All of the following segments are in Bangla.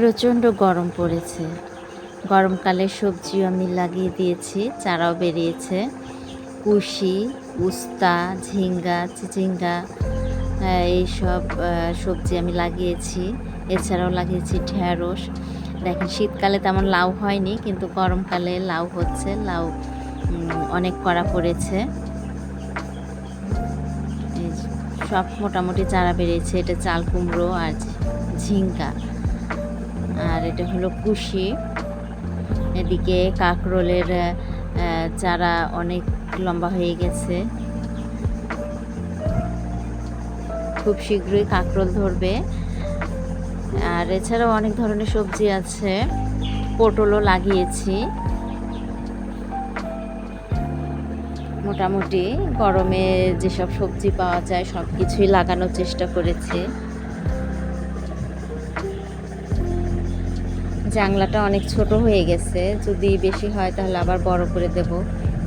প্রচণ্ড গরম পড়েছে। গরমকালে সবজিও আমি লাগিয়ে দিয়েছি, চারাও বেরিয়েছে। কুশি, উস্তা, ঝিঙ্গা, চিচিঙ্গা এইসব সবজি আমি লাগিয়েছি। এছাড়াও লাগিয়েছি ঢ্যাঁড়স দেখেন, শীতকালে তেমন লাউ হয়নি, কিন্তু গরমকালে লাউ হচ্ছে, লাউ অনেক করা পড়েছে। সব মোটামুটি চারা বেরিয়েছে। এটা চাল কুমড়ো আর ঝিঙ্গা। আর এটা হলো কুশি। এদিকে কাকরোলের চারা অনেক লম্বা হয়ে গেছে। খুব শীঘ্রই কাকরোল ধরবে। আর এছাড়াও অনেক ধরনের সবজি আছে। পটলও লাগিয়েছি। মোটামুটি গরমে যেসব সবজি পাওয়া যায় সব কিছুই লাগানোর চেষ্টা করেছি। জাংলাটা অনেক ছোট হয়ে গেছে। যদি বেশি হয় তাহলে আবার বড় করে দেব।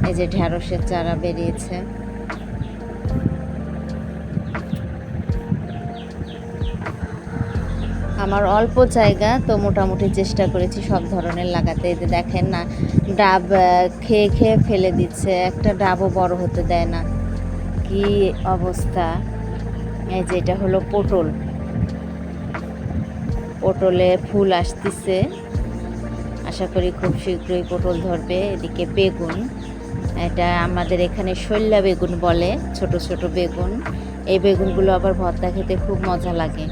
এই যে ঢ্যাঁড়সের চারা বেরিয়েছে। আমার অল্প জায়গা, তো মোটামুটি চেষ্টা করেছি সব ধরনের লাগাতে। যে দেখেন না, ডাব খেয়ে খেয়ে ফেলে দিচ্ছে। একটা ডাবও বড় হতে দেয় না। কি অবস্থা? এই যে এটা হলো পটল। পটলে ফুল আসতেছে। আশা করি খুব শীঘ্রই পটল ধরবে, এদিকে বেগুন। এটা আমাদের এখানে শৈল্যা বেগুন বলে, ছোট ছোট বেগুন। এই বেগুনগুলো আবার ভর্তা খেতে খুব মজা লাগে।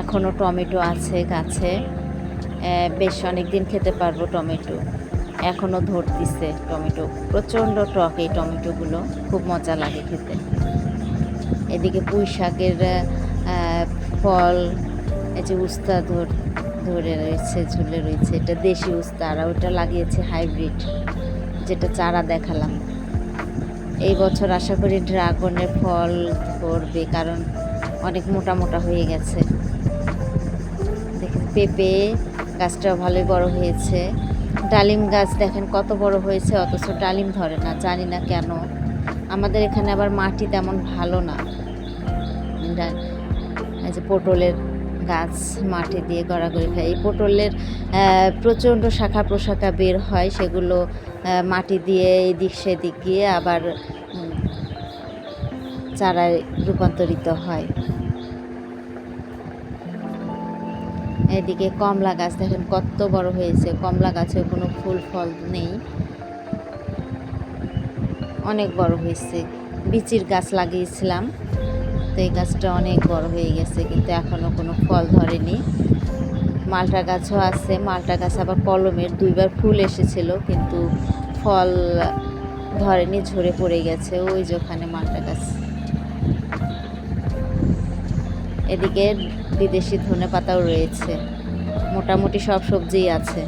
এখনও টমেটো আছে গাছে। বেশ অনেক দিন খেতে পারব টমেটো। এখনও ধরতিছে টমেটো। প্রচণ্ড টক এই টমেটোগুলো, খুব মজা লাগে খেতে। এদিকে পুঁই শাকের ফল এই যে উস্তা ধর, ধরে রয়েছে, ঝুলে রয়েছে, এটা দেশি উস্তা, আর ওটা লাগিয়েছে হাইব্রিড, যেটা চারা দেখালাম। এই বছর আশা করি ড্রাগনের ফল ধরবে, কারণ অনেক মোটা মোটা হয়ে গেছে। দেখেন, পেঁপে গাছটাও ভালোই বড় হয়েছে। ডালিম গাছ দেখেন কত বড় হয়েছে, অথচ ডালিম ধরে না, জানি না কেন। আমাদের এখানে আবার মাটি তেমন ভালো না। এই যে পটলের গাছ মাটি দিয়ে গড়াগড়ি খায়। এই পটলের প্রচণ্ড শাখা প্রশাখা বের হয়, সেগুলো মাটি দিয়ে এদিক সেদিক গিয়ে আবার চারায় রূপান্তরিত হয়। এদিকে কমলা গাছ, দেখেন কত বড় হয়েছে। কমলা গাছে কোনো ফুল, ফল নেই। অনেক বড় হয়েছে। বিচির গাছ লাগিয়েছিলাম। তো এই গাছটা অনেক বড় হয়ে গেছে, কিন্তু এখনও কোনো ফল ধরেনি। মালটা গাছও আছে, মালটা গাছ আবার কলমের, দুইবার ফুল এসেছিল, কিন্তু ফল ধরেনি, ঝরে পড়ে গেছে, ওই যে ওখানে মালটা গাছ। এদিকে বিদেশি ধনে পাতাও রয়েছে, মোটামুটি সব সবজিই আছে।